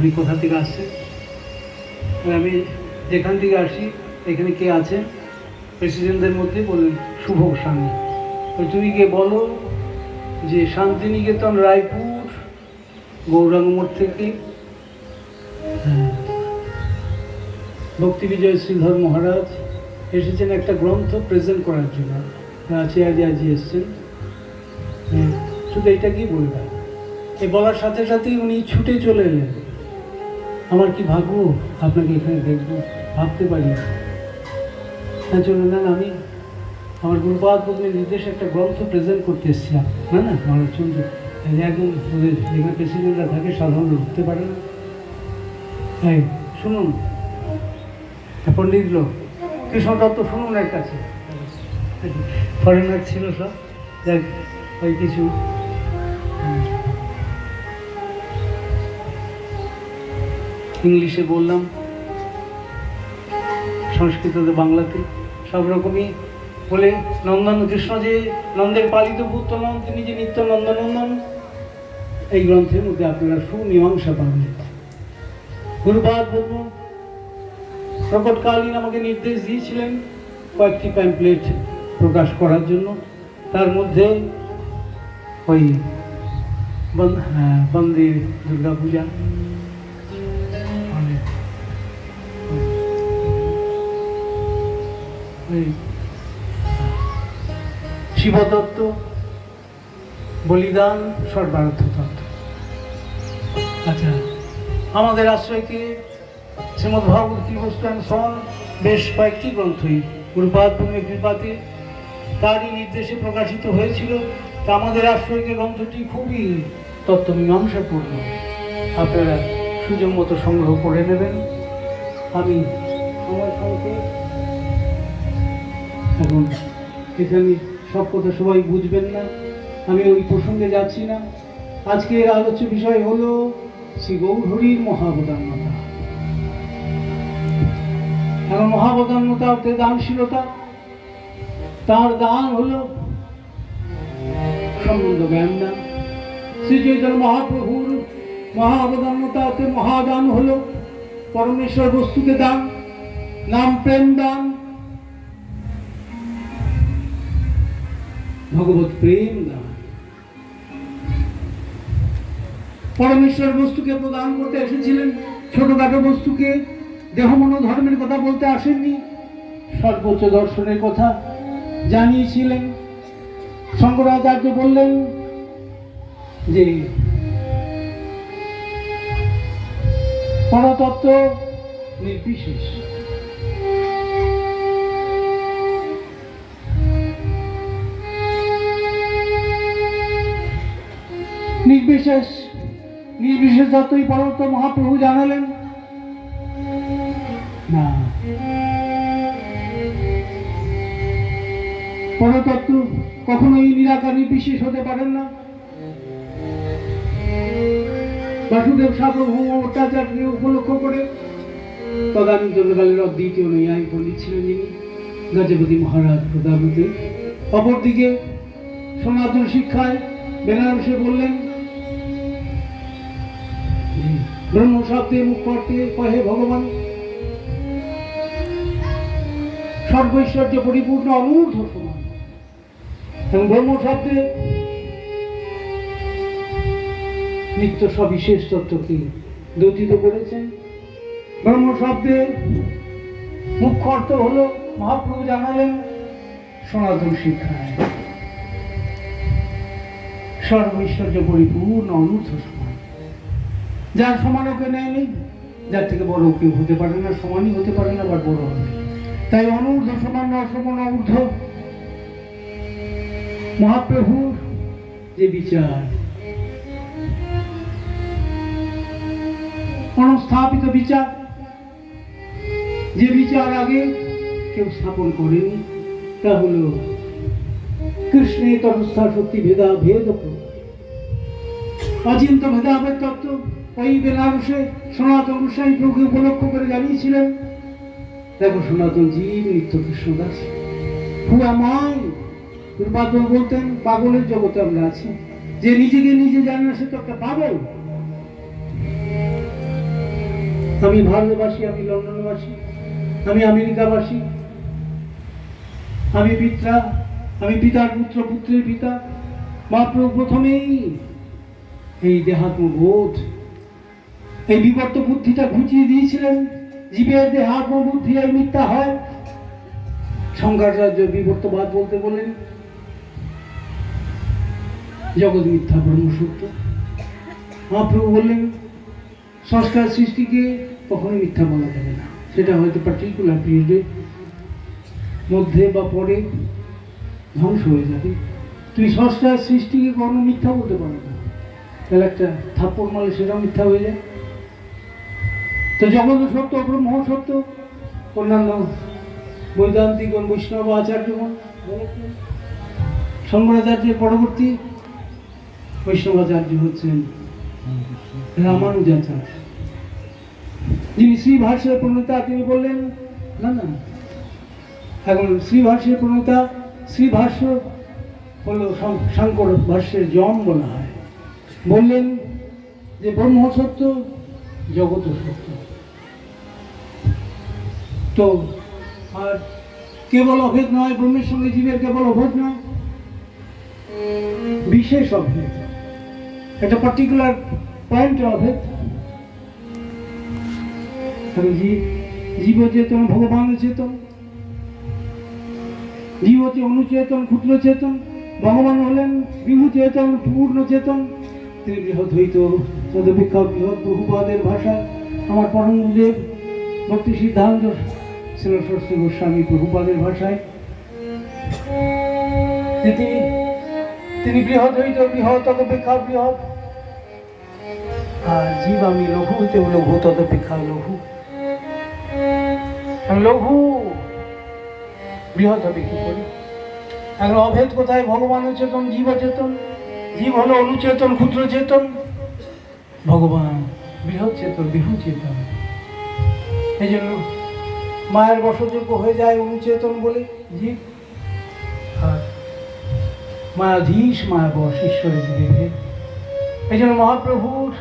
আপনি কোথা থেকে আসছেন? আমি যেখান থেকে আসি এখানে কে আছে? প্রেসিডেন্টদের মধ্যে বললেন শুভ স্বামী তুমি গিয়ে বলো যে শান্তিনিকেতন রায়পুর গৌরাঙ্গ মোড় থেকে হ্যাঁ, ভক্তি বিজয় শ্রীধর মহারাজ এসেছেন একটা গ্রন্থ প্রেজেন্ট করার জন্য। আচার্য আজি এসছেন। হ্যাঁ, শুধু এটা কি বলবেন। এই বলার সাথে সাথেই উনি ছুটে চলে এলেন। আমার কি ভাগ্য? আপনাকে এখানে দেখব। ভাবতে পারি না। হ্যাঁ চলে আমি আমার গুরুপাদ পদ্মের নির্দেশে একটা গ্রন্থ প্রেজেন্ট করতে এসেছিলাম না না মহারাজ চন্দ্র একদম ওদের যেখানে প্রেসিডেন্টরা থাকে সাধারণ ঢুকতে পারে না। এই শুনুন। হ্যাঁ, পণ্ডিত লোক কৃষ্ণ দত্ত শুনুন এর কাছে ফরেনার ছিল সব। যাক ওই কিছু। ইংলিশে বললাম সংস্কৃততে বাংলাতে সব রকমই বলে নন্দন কৃষ্ণ যে নন্দের পালিত পুত্র নন তিনি যে নিত্য নন্দনন্দন এই গ্রন্থের মধ্যে আপনারা সুমীমাংসা পাবেন। গুরুপাদ বলব প্রকটকালীন আমাকে নির্দেশ দিয়েছিলেন কয়েকটি প্যাম্পলেট প্রকাশ করার জন্য। তার মধ্যে ওই হ্যাঁ, বন্দে দুর্গা পূজা শিবদত্ত বলিদান, সর্বার্থ তত্ত্ব। আচ্ছা আমাদের আশ্রয়কে শ্রীমদ ভাগবতী বস্তু অ্যান্ড সন বেশ কয়েকটি গ্রন্থই গুরুপাদ ভূমি কৃপাতে তারই নির্দেশে প্রকাশিত হয়েছিল। তা আমাদের আশ্রয়কে গ্রন্থটি খুবই তত্ত্বমীমাংসাপূর্ণ। আপনারা সুযোগ মতো সংগ্রহ করে নেবেন। আমি সময় সংক্ষেপ এখন এখানে সব কথা সবাই বুঝবেন না, আমি ওই প্রসঙ্গে যাচ্ছি না। আজকের আলোচ্য বিষয় হলো শ্রী গৌরহরির মহাবদান্যতা। এখন মহাবদান্যতা অর্থে দানশীলতা? তার দান হলো সম্বন্ধ জ্ঞান দান। শ্রী চৈতন্য মহাপ্রভুর মহাবদান্যতা অর্থে মহাদান হলো, পরমেশ্বর বস্তুকে দান, নাম প্রেম দান ভগবত প্রেম দান। পরমেশ্বর বস্তুকে প্রদান করতে এসেছিলেন। ছোটখাটো বস্তুকে দেহমন ধর্মের কথা বলতে আসেননি। সর্বোচ্চ দর্শনের কথা জানিয়েছিলেন। শঙ্করাচার্য বললেন যে, পরতত্ত্ব নির্বিশেষ। নির্বিশেষ নির্বিশেষ যতই মহাপ্রভু জানালেন, না। পরতত্ত্ব কখনোই নিরাকার, নির্বিশেষ হতে পারেন না। বাসুদেব সার্বভৌম ভট্টাচার্যকে উপলক্ষ করে তদানীন্তনকালের অদ্বিতীয় নৈয়ায়িক পণ্ডিত ছিলেন যিনি গজপতি মহারাজ প্রধানমন্ত্রী। অপরদিকে সনাতন শিক্ষায় বেনারসে বললেন ব্রহ্ম শব্দে মুখ করতে কহে ভগবান। সর্বৈশ্বর্য পরিপূর্ণ অনূর্ধ্ব সমান এবং ব্রহ্ম শব্দে নিত্য সবিশেষ তত্ত্বকে দ্যোতিত করেছেন। ব্রহ্ম শব্দের মুখ্য অর্থ হল, মহাপ্রভু জানালেন, সনাতন শিক্ষায়। সর্বৈশ্বর্য পরিপূর্ণ অনূর্ধ্ব সমান যার সমান ওকে নেয়নি, যার থেকে বড় কেউ হতে পারে না, সমানই হতে পারে না, আবার বড় হবে। তাই অনূর্ধ্ব সমান অসমান ঊর্ধ্ব, মহাপ্রভুর যে বিচার, অনস্থাপিত বিচার, যে বিচার আগে কেউ স্থাপন করেনি, তা হল কৃষ্ণের তটস্থা শক্তি ভেদা ভেদ অচিন্ত ভেদাভেদ তত্ত্ব। ওই বেনারসে সনাতন গোস্বামী প্রভুকে উপলক্ষ করে জানিয়েছিলেন। দেখো, সনাতন জীব নিত্য কৃষ্ণদাস হু আমাই দুর্বাদল বলতেন, পাগলের জগতে আমরা আছি। যে নিজেকে নিজে জানে না, সে তো একটা পাগল। আমি ভারতবাসী, আমি লন্ডনবাসী, আমি আমেরিকাবাসী, আমি পিতা, আমি পিতার পুত্র, পুত্রের পিতা। মাত্র প্রথমেই এই দেহাত্ম বোধ এই বিবর্ত বুদ্ধিটা ঘুচিয়ে দিয়েছিলেন। জীবের দেহাত্ম বুদ্ধি, এই মিথ্যা হয়। শঙ্করাচার্য বিবর্তবাদ বলতে বলেন। জগৎ মিথ্যা, ব্রহ্ম সত্য। মহাপ্রভু বললেন, সংস্কার সৃষ্টিকে কখনো মিথ্যা বলা যাবে না। সেটা হয়তো পার্টিকুলার পিরিয়ডের মধ্যে বা পরে ধ্বংস হয়ে যাবে। তুমি সংস্কার সৃষ্টিকে কখনো মিথ্যা বলতে পারো না। তাহলে একটা থাপ্পড় মারলে সেটাও মিথ্যা হয়ে যায়। তো জগৎ সত্য, ব্রহ্ম সত্য, অন্যান্য বৈদান্তিক বৈষ্ণব আচার্যগণ শঙ্করাচার্যের পরবর্তী বৈষ্ণবাচার্য হচ্ছেন রামানুজাচার্য। যিনি শ্রীভাষ্যের প্রণেতা, তিনি বললেন, না না, এখন শ্রীভাষ্যের প্রণেতা শ্রীভাষ্য হলো শং- শঙ্কর ভাষ্যের জম বলা হয়। বললেন যে ব্রহ্ম সত্য, জগৎ সত্য। তো আর কেবল অভেদ নয়, ব্রহ্মের সঙ্গে জীবের কেবল অভেদ নয়, বিশেষ অভেদ। একটা পার্টিকুলার পয়েন্ট অভেদ। জীব চেতন ভগবান চেতন জীব হচ্ছে অনুচেতন ক্ষুদ্র চেতন, ভগবান হলেন বিভু চেতন, পূর্ণ চেতন। তিনি বৃহৎ হইত বৃহৎ বহুপাদের ভাষা আমার পরমদেব ভক্তি সিদ্ধান্ত ছিল গোস্বামী প্রভুপাদের ভাষায়। তিনি তিনি বৃহৎ হইত বৃহৎ, তদপেক্ষা বৃহৎ। আর জীব আমি লঘু হইতে লঘু, তদপেক্ষা লঘু। লঘু, বৃহৎ হবে কি করে? এখন অভেদ কোথায়? ভগবান চেতন জীব চেতন জীব হলো অনুচেতন ক্ষুদ্র চেতন ভগবান বৃহৎ চেতন বিহু চেতন এই জন্য মায়ের বসযোগ্য হয়ে যায় অনুচেতন বলে। জীব? মায়াধীশ মায়াবশ ঈশ্বরের জীবে এই জন্য মহাপ্রভুর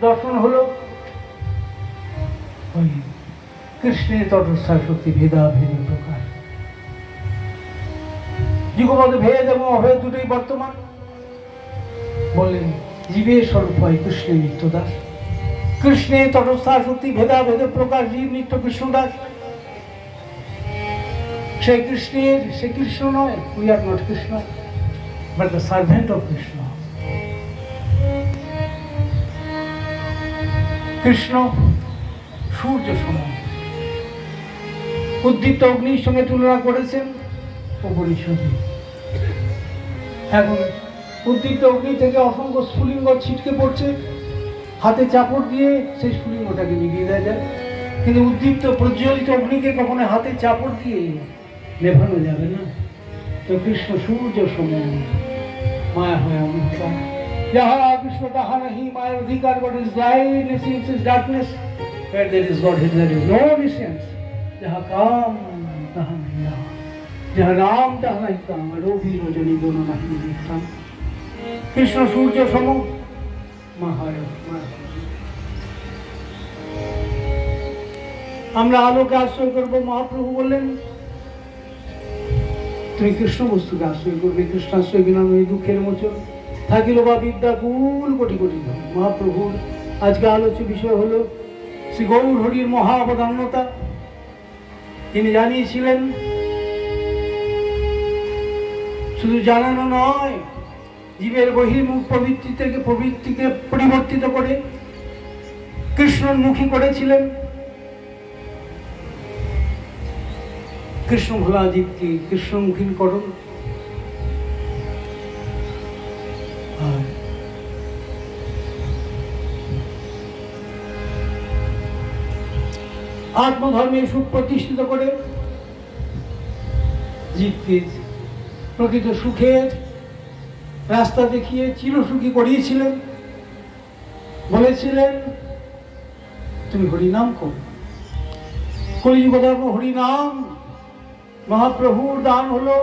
দর্শন হলো ওই কৃষ্ণের তটস্থা শক্তি ভেদা, ভেদ প্রকার। যুগপদ ভেদ এবং অভেদ দুটোই বর্তমান। বললেন জীবের স্বরূপ হয় কৃষ্ণের নিত্যদাস। কৃষ্ণের তটস্থা শক্তি ভেদা, ভেদ প্রকাশ জীব নিত্য কৃষ্ণদাস। সেই কৃষ্ণের সে কৃষ্ণ নয় we are not Krishna but the servant of Krishna Krishna সূর্য সমান। উদ্দীপ্ত অগ্নির সঙ্গে তুলনা করেছেন উপনিষদে। এখন উদ্দীপ্ত অগ্নি থেকে অসংখ্য স্ফুলিঙ্গ ছিটকে পড়ছে। হাতে চাপড় দিয়ে সেই স্ফুলিঙ্গটাকে নিভিয়ে দেওয়া যায়। কিন্তু উদ্দীপ্ত প্রজ্বলিত অগ্নিকে কখনো হাতে চাপড় দিয়ে নেভানো যাবে না। তো কৃষ্ণ সূর্য সমান মায়া হয় অনুভব যাহা কৃষ্ণ, তাহা নাহি, মায়ের অধিকার, what is light essence is God there is no essence যাহা কাম, তাহা নাহি যাহা রাম, তাহা নাহি কাম রবি রজনী গুণ নাহি কৃষ্ণ সূর্য সম। আমরা আলোকে আশ্রয় করব, মহাপ্রভু বললেন তুমি কৃষ্ণ বস্তুকে আশ্রয় করবে কৃষ্ণ আশ্রয় বিনা নয় দুঃখের মোচন। থাকিল বা বিদ্যা কুল কোটি কোটি। মহাপ্রভুর আজকে আলোচ্য বিষয় হলো শ্রী গৌর হরির মহাবদান্যতা। তিনি জানিয়েছিলেন, শুধু জানানো নয়, জীবের বহির্মুখ প্রবৃত্তি থেকে প্রবৃত্তিকে পরিবর্তিত করে কৃষ্ণমুখী করেছিলেন। কৃষ্ণ ভোলা জীবকে কৃষ্ণমুখী করো আর আত্মধর্মে সুখ প্রতিষ্ঠিত করে জীবকে প্রকৃত সুখের রাস্তা দেখিয়ে চিরসুখী করিয়েছিলেন। বলেছিলেন, তুমি হরিনাম করো। কলিযুগ ধর্ম হরিনাম মহাপ্রভুর দান হলো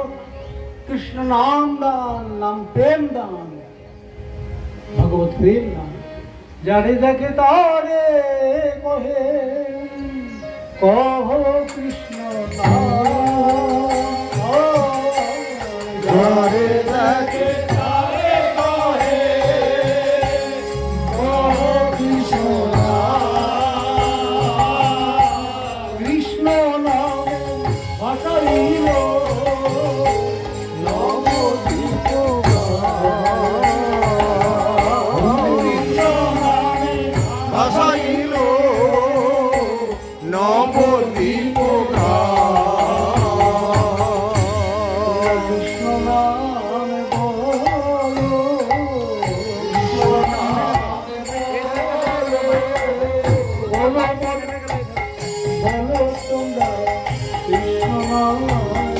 কৃষ্ণ নাম দান, নাম প্রেম দান, ভগবত প্রেম দান। যারে দেখে তারে কহে, কহ কৃষ্ণ যারে তোমরা কৃষ্ণ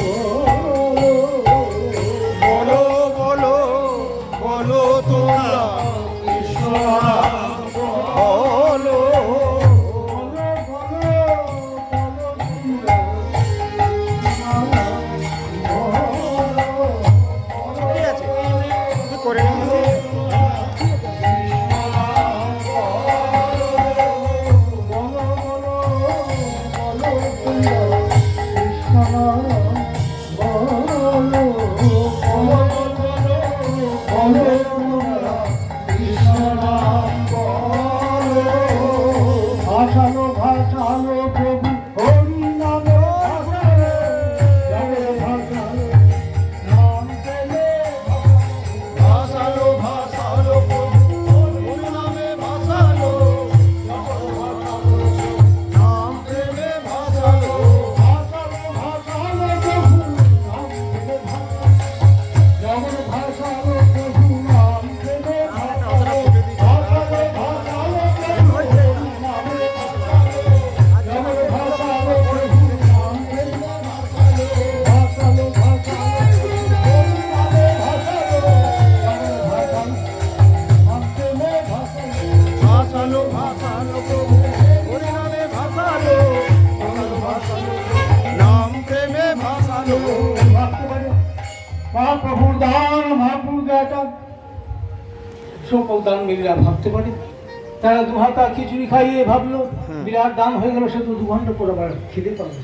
তারা দু হাতা খিচুড়ি খাইয়ে ভাবলো বিরাট দান হয়ে গেল সে তো দু ঘণ্টা পরে আবার খেতে পারবে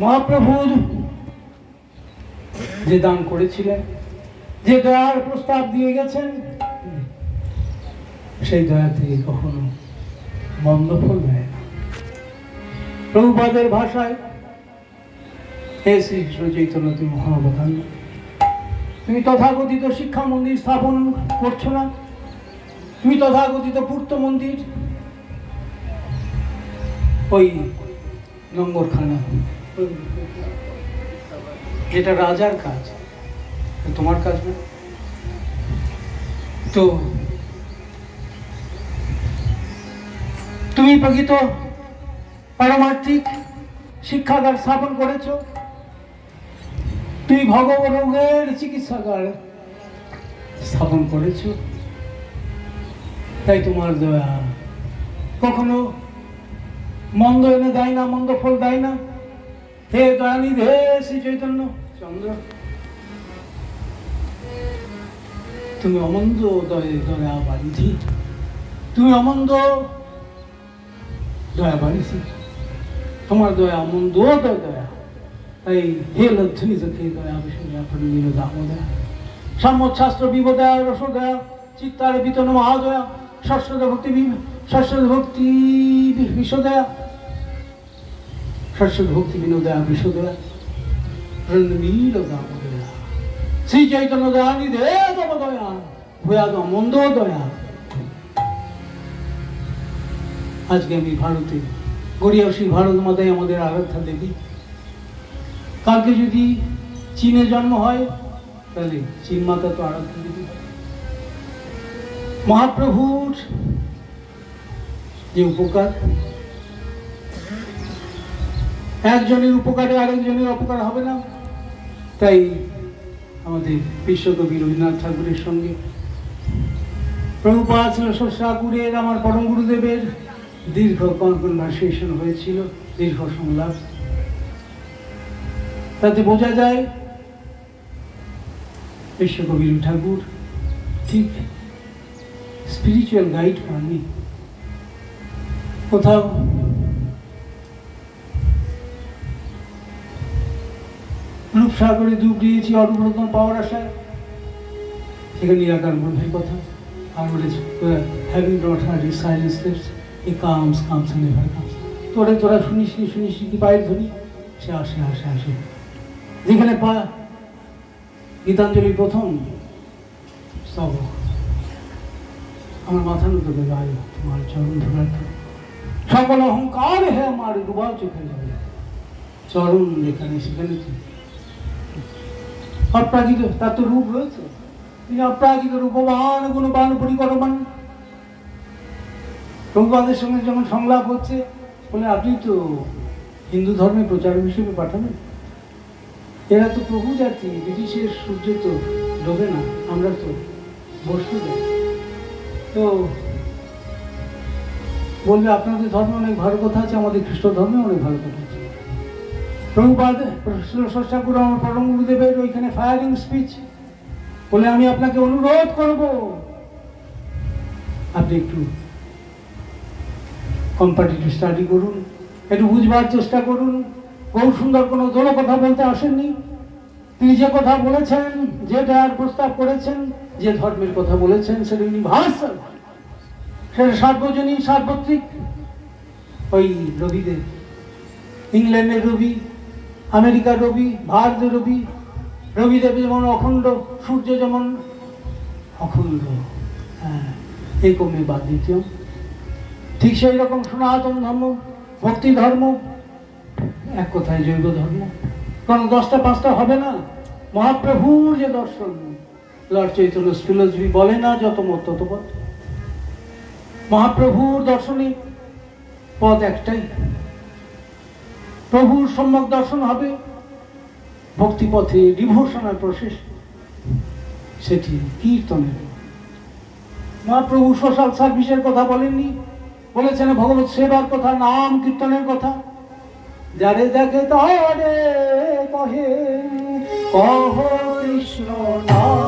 মহাপ্রভু যে দান করেছিলেন যে দয়ার প্রস্তাব দিয়ে গেছেন সেই দয়া থেকে কখনো মন্দ ফল দেয় না। প্রভুপাদের ভাষায় হে শ্রীকৃষ্ণ চৈতন্য তুমি মহাবধান তুমি তথাকথিত শিক্ষা মন্দির স্থাপন করছ না? তুমি তথাকথিত পূর্ত মন্দির। ওই ওই- যেটা রাজার কাজ। তোমার কাজ না? তো তুমি প্রকৃত পারমার্থিক শিক্ষাগার স্থাপন করেছ। তুমি ভগবরোগের চিকিৎসাগার স্থাপন করেছ। তাই তোমার দয়া কখনো মন্দ এনে দেয় না, মন্দ ফল দেয় না? হে দয়ানিধ হে শ্রী চৈতন্য। চন্দ্র, তুমি অমন্দ দয়ে দয়া বারিধি তুমি অমন্দ দয়া বারিধি তোমার দয়া অমন্দ দয় দয়া। তাই হে লব্ধনি সখে দয়া বিষ্ণু পরিমিল দামোদয়া সম্মত শাস্ত্র বিবদয়া রসোদয়া চিত্তার বিতন মহাদয়া ষষ্ঠদ ভক্তি ষষ্ঠদ ভক্তি ষষ্ঠদ ভক্তি বিনোদয়া শ্রী চৈতন্য মন্দ দয়া। আজকে আমি ভারতে গড়িয়াসী ভারত মাতাই আমাদের আরাধ্যা দেবী কালকে যদি চীনে জন্ম হয়, তাহলে চীন মাতা তো আরাধ্যা দেবী মহাপ্রভুর যে উপকার, একজনের উপকারে আরেকজনের অপকার হবে না। তাই আমাদের বিশ্বকবি রবীন্দ্রনাথ ঠাকুরের সঙ্গে প্রভুপাত ঠাকুরের, আমার পরম গুরুদেবের দীর্ঘ কনভারসেশন হয়েছিল, দীর্ঘ সংলাপ। তাতে বোঝা যায়, বিশ্বকবি ঠাকুর ঠিক স্পিরিচুয়াল গাইড পাননি কোথাও রূপসাগরে ডুব দিয়েছি অনুব্রত পাওয়ার আশায় সেখানে নিরাকার মনের কথা আর বলেছে having dot her silence a comes comes never comes তোরে, তোরা শুনিস নি, শুনিস কি পায়ের ধ্বনি? সে আসে আসে আসে। যেখানে পা গীতাঞ্জলি প্রথম স্তবক আমার মাথা নত আয় তোমার চরণ ধরার সকল অহংকার হে আমার ডুবা চোখে যাবে চরণ যেখানে সেখানে তো। অপ্রাকৃত, তার তো রূপ রয়েছে। তিনি অপ্রাকৃত রূপবান, গুণবান পরিকরমান প্রভুপাদের সঙ্গে যখন সংলাপ হচ্ছে, বলে, আপনি তো হিন্দু ধর্মে প্রচারক হিসেবে পাঠাবেন। এরা তো প্রভু জাতি ব্রিটিশের সূর্য তো ডোবে না, আমরা তো বসতে যাই তো বলবে, আপনাদের ধর্মে অনেক ভালো কথা আছে, আমাদের খ্রিস্ট ধর্মে অনেক ভালো কথা আছে। প্রভুপাদ স্রষ্টা গুরু আমার পরম গুরুদেবের ওইখানে ফায়ারিং স্পিচ বলে, আমি আপনাকে অনুরোধ করব। আপনি একটু কম্পাটিটিভ স্টাডি করুন, একটু বুঝবার চেষ্টা করুন। বহু সুন্দর কোনো দোলো কথা বলতে আসেননি। তিনি যে কথা বলেছেন যেটার প্রস্তাব করেছেন যে ধর্মের কথা বলেছেন, সেটা ইউনিভার্সাল সেটা সার্বজনীন, সার্বত্রিক। ওই রবিদের, ইংল্যান্ডের রবি, আমেরিকার রবি, ভারতের রবি রবিদেব যেমন অখণ্ড, সূর্য যেমন অখণ্ড হ্যাঁ এই কমে বাদ দ্বিতীয় ঠিক সেই রকম সনাতন ধর্ম ভক্তি ধর্ম, এক কথায় জৈব ধর্ম। কারণ দশটা, পাঁচটা হবে না। মহাপ্রভুর যে দর্শন লর্ড চৈতন্য ফিলোসফি বলে না যত মত তত পথ। মহাপ্রভুর দর্শনে পথ একটাই। প্রভুর সম্যক দর্শন হবে, ভক্তিপথে প্রসেস সেটি কীর্তনের। মহাপ্রভু সোশ্যাল সার্ভিসের কথা বলেননি, বলেছেন ভগবত সেবার কথা, নাম কীর্তনের কথা। যারে দেখে তারে কহে, কহ কৃষ্ণ নাম।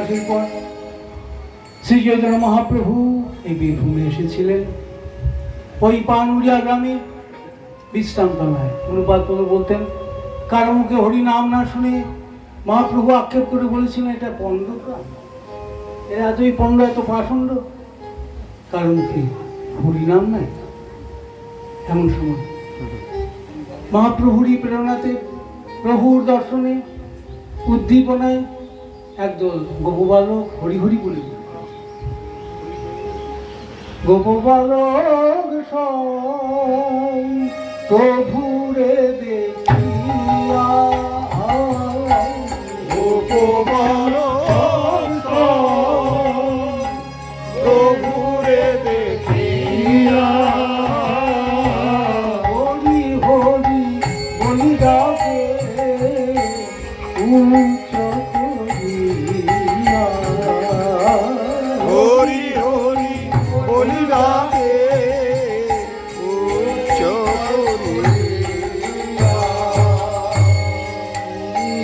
সন্ন্যাসীর পর শ্রী চৈতন্য মহাপ্রভু এই বীরভূমে এসেছিলেন। ওই পানুরিয়া গ্রামে বিশ্রামতলায় অনুপাত করে বলতেন, কারও মুখে হরি নাম না শুনে মহাপ্রভু আক্ষেপ করে বলেছিলেন, এটা পণ্ড গ্রাম এরা এতই পণ্ড, এত পাষণ্ড কারও মুখে হরি নাম নাই? এমন সময় মহাপ্রভুরই প্রেরণাতে প্রভুর দর্শনে, উদ্দীপনায় একদল গোপবালক হরি হরি বলে। গোপবালক সব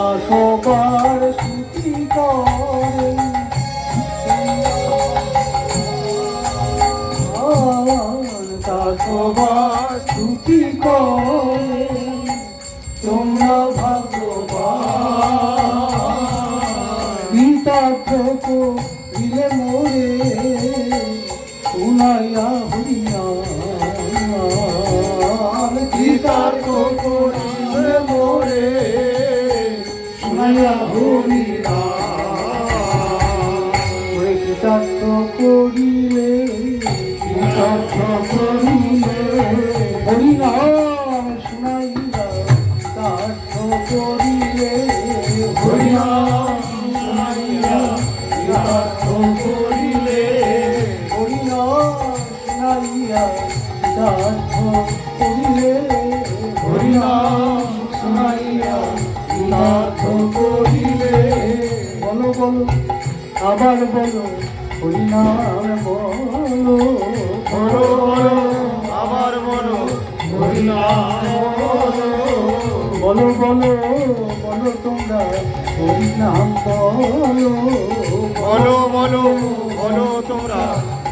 আসো বা শুনাইয়া গীতার্থ করিলে হরিনাম শুনাইয়া গীতার্থ করিলে বলো বলো আবার বলো হরিনাম বলো বলো বলো আবার বলো হরিনাম বলো বলো বলো তোমরা হরিনাম বলো বলো বলো বলো, তোমরা।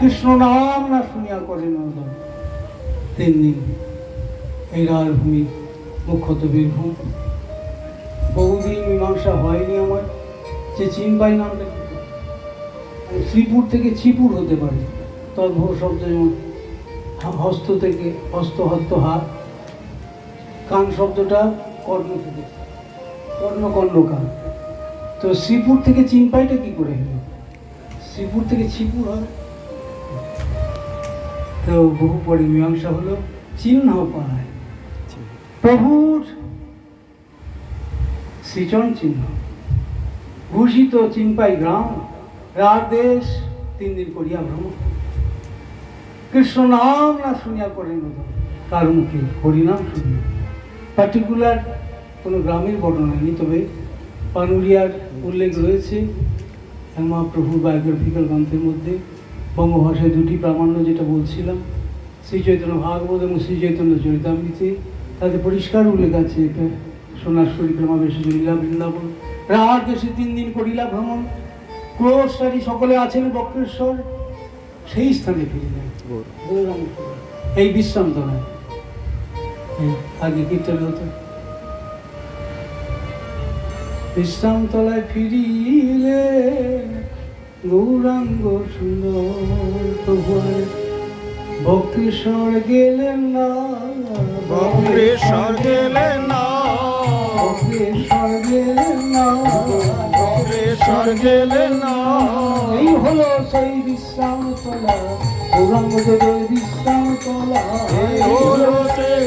কৃষ্ণ নাম না শুনিয়া করেন দিন এই রার ভূমি মুখ্যত বীরভূম। বহুদিন মীমাংসা হয়নি আমার, যে চিনপাই নামটা। শ্রীপুর থেকে ছিপুর হতে পারে। তদ্ভব শব্দ যেমন হস্ত থেকে হস্ত হস্ত হাত। কান শব্দটা কর্ণ থেকে কর্ণ কর্ণ কান তো শ্রীপুর থেকে চিনপাইটা কি করে হলো? শ্রীপুর থেকে ছিপুর হয় তো বহু পরে মীমাংসা হলো চিহ্ন পায় প্রভুর সৃজন চিহ্ন ভূষিত চিনপাই গ্রাম রাত দেশ তিন দিন করিয়া ভ্রমণ কৃষ্ণ নাম না শুনিয়া করেন তার মুখে হরিনাম শুনিয়া। পার্টিকুলার কোনো গ্রামের বর্ণনা নেই, তবে পানুরিয়ার উল্লেখ রয়েছে। মহাপ্রভুর বায়োগ্রাফিক্যাল গ্রন্থের মধ্যে বঙ্গভাষায় দুটি প্রামাণ্য যেটা বলছিলাম শ্রী চৈতন্য ভাগবত এবং শ্রী চৈতন্য চরিতামৃতে। তাতে পরিষ্কার উল্লেখ আছে এটা সোনাশ্বরী ক্রমাবেশে লীলা বৃন্দাবন। রাত দেশে তিন দিন করিলা ভ্রমণ। ক্রোশারী সকলে আছেন বক্রেশ্বর। সেই স্থানে ফিরিলেন গৌরাঙ্গপুর। এই বিশ্রাম তো নয় আগে কীর্তন হতো। বিশ্রাম তলায় ফিরিলে গৌরাঙ্গ সুন্দর প্রভুর বক্রেশ্বর গেলেন না। বক্রেশ্বর গেলেন না। বক্রেশ্বর গেলেন না। বক্রেশ্বর গেলেন না। এই হলো সেই বিশ্রাম তলা গৌরাঙ্গ দেবের বিশ্রাম তলা এই হলো সেই